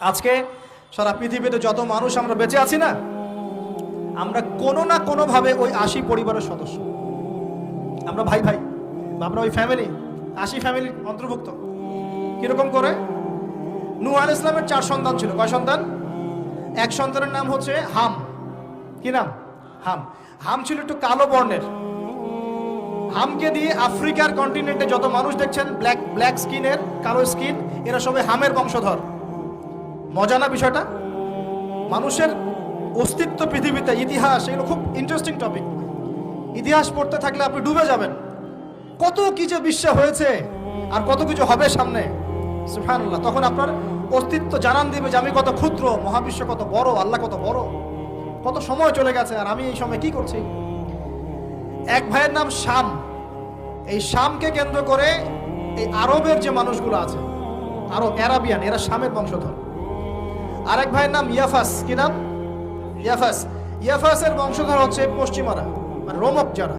আজকে সারা পৃথিবীতে যত মানুষ আমরা বেঁচে আছি না, আমরা কোনো না কোনোভাবে ওই আশি পরিবারের সদস্য। আমরা ভাই ভাই, আমরা ওই ফ্যামিলি আশি ফ্যামিলির অন্তর্ভুক্ত। কীরকম করে? নূহ আল ইসলামের চার সন্তান ছিল। কয় সন্তান? এক সন্তানের নাম হচ্ছে হাম। কি নাম? হাম। হাম ছিল একটু কালো বর্ণের। হামকে দিয়ে আফ্রিকার কন্টিনেন্টে যত মানুষ দেখছেন ব্ল্যাক ব্ল্যাক স্কিনের কালো স্কিন এরা সবাই হামের বংশধর। মজা না বিষয়টা? মানুষের অস্তিত্ব পৃথিবীতে, ইতিহাস, এগুলো খুব ইন্টারেস্টিং টপিক ইতিহাস পড়তে থাকলে আপনি ডুবে যাবেন। কত কিছু বিশ্ব হয়েছে আর কত কিছু হবে সামনে। সুফানুল্লাহ তখন আপনার অস্তিত্ব জানান দিবে যে আমি কত ক্ষুদ্র, মহাবিশ্ব কত বড়, আল্লাহ কত বড়। কত সময় চলে গেছে আর আমি এই সময় কি করছি? এক ভাইয়ের নাম শাম। এই শামকে কেন্দ্র করে এই আরবের যে মানুষগুলো আছে, আরব, অ্যারাবিয়ান, এরা শামের বংশধর। আরেক ভাইয়ের নাম ইয়াফাস। কি নাম? ইয়াফাস। ইয়াফাসের বংশধর হচ্ছে পশ্চিমারা মানে রোমক যারা।